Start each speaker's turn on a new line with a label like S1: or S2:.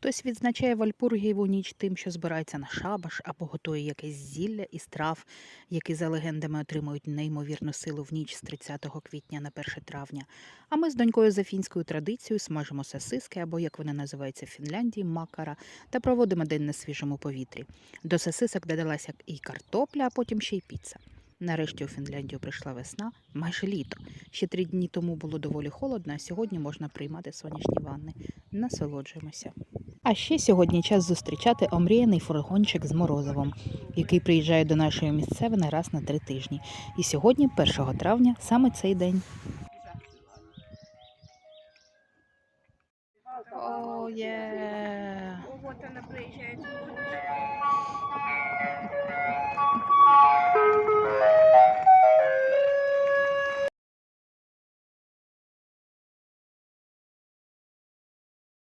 S1: Хтось відзначає Вальпургієву ніч тим, що збирається на шабаш або готує якесь зілля із трав, які за легендами отримують неймовірну силу в ніч з 30 квітня на 1 травня. А ми з донькою за фінською традицією смажимо сосиски або, як вони називаються в Фінляндії, макара, та проводимо день на свіжому повітрі. До сосисок додалася і картопля, а потім ще й піца. Нарешті у Фінляндію прийшла весна, майже літо. Ще три дні тому було доволі холодно, а сьогодні можна приймати сонячні ванни. Насолоджуємося. А ще сьогодні час зустрічати омріяний фургончик з морозивом, який приїжджає до нашої місцевини раз на три тижні. І сьогодні, 1 травня, саме цей день.
S2: Oh,
S1: О, є.
S2: Вот она приезжает.